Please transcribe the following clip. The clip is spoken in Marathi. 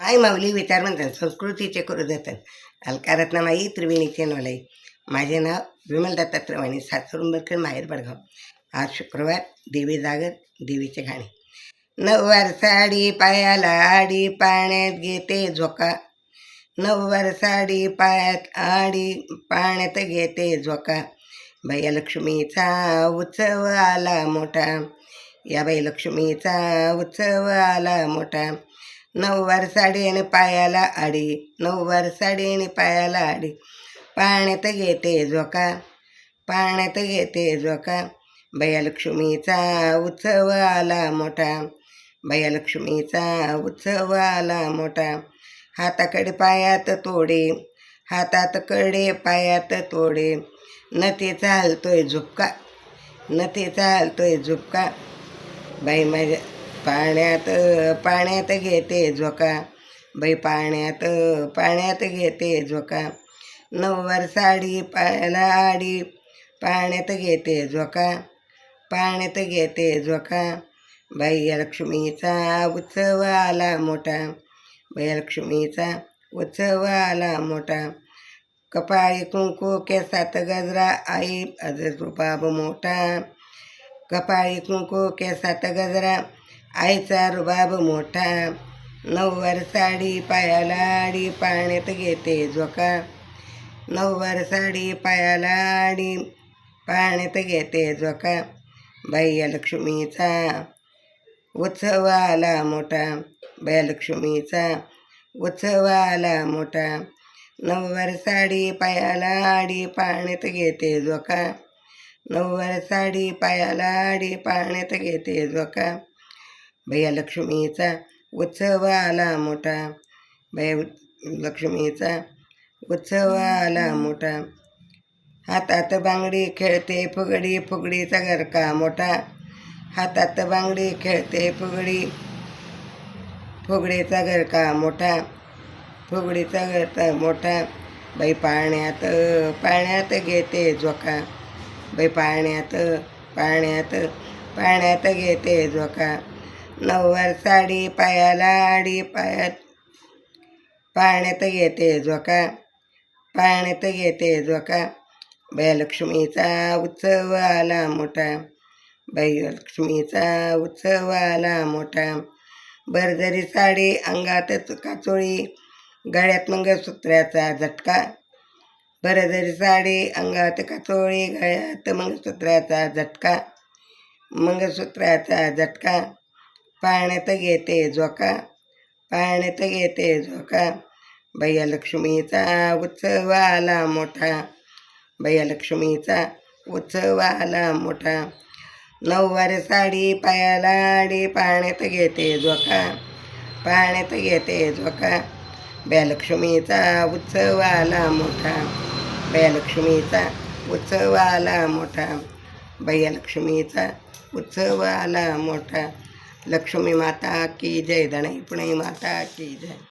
माय माऊली विचार म्हणतात संस्कृतीचे करू जातात अलकारत्नमाई त्रिवेणीचे नवलाई. माझे नाव विमल दत्ता वाणी सासरुंबरकर माहेर बडगाव. आज शुक्रवार देवी जागर देवीचे गाणे नऊवार साडी पायाला आडी पाण्यात घेते झोका. नऊवार साडी पायात आडी पाण्यात घेते झोका. बाई लक्ष्मीचा उत्सव आला मोठा. या बाई लक्ष्मीचा उत्सव आला मोठा. नऊवार साडी आणि पायाला आडी नऊवार साडी आणि पायाला आडी. पाण्यात घेते झोका पाण्यात घेते झोका. बया लक्ष्मीचा उत्सव आला मोठा बया लक्ष्मीचा उत्सव आला मोठा. हाताकडे पायात तोडे हातात कडे पायात तोडे. न चालतोय झुपका न चालतोय झुपका. बाई माझ्या पाण्यात पाण्यात घेते झोका. बाई पाण्यात पाण्यात घेते झोका. नऊवार साडी पायाला आडी पाण्यात घेते झोका. पाण्यात घेते झोका. बाई लक्ष्मीचा उत्सव आला मोठा. बाई लक्ष्मीचा उत्सव आला मोठा. कपाळी कुंकू केसात गजरा आई अजर रुबाब मोठा. कपाळी कुंकू केसात गजरा आईचा रुबाब मोठा. नऊवार साडी पायाला आडी पाण्यात घेते झोका. नऊवार साडी पायाला आडी पाण्यात घेते झोका. बाई लक्ष्मीचा उत्सव आला मोठा. बाया लक्ष्मीचा उत्सव आला मोठा. नऊवार साडी पायाला आडी पाण्यात घेते झोका. नऊवार साडी पायाला आडी पाण्यात घेते झोका. भैया लक्ष्मीचा उत्सव आला मोठा. भैया लक्ष्मीचा उत्सव आला मोठा. हातात बांगडी खेळते फुगडी फुगडीचा गरका मोठा. हातात बांगडी खेळते फुगडी फुगडीचा गरका मोठा. फुगडीचा गरका मोठा. बाई पाळण्यात पाळण्यात घेते झोका. बाई पाळण्यात पाळण्यात पाळण्यात घेते झोका. नऊवार साडी पायाला आडी पायात पाण्यात येते झोका. पाण्यात येते झोका. बैलक्ष्मीचा उत्सव आला मोठा. बैलक्ष्मीचा उत्सव आला मोठा. बरजरी साडी अंगात काचोळी गळ्यात मंगळसूत्राचा झटका. बरजरी साडी अंगात काचोळी गळ्यात मंगळसूत्राचा झटका. मंगळसूत्राचा झटका. पाळण्यात घेते झोका. पाळण्यात घेते झोका. भैया लक्ष्मीचा उत्सव आला मोठा. भैया लक्ष्मीचा उत्सव आला मोठा. नऊवार साडी पायाला आडी पाळण्यात घेते झोका. पाळण्यात घेते झोका. बया उत्सव आला मोठा. बया उत्सव आला मोठा. भैया उत्सव आला मोठा. लक्ष्मी माता की जय धणे पुणे माता की जय।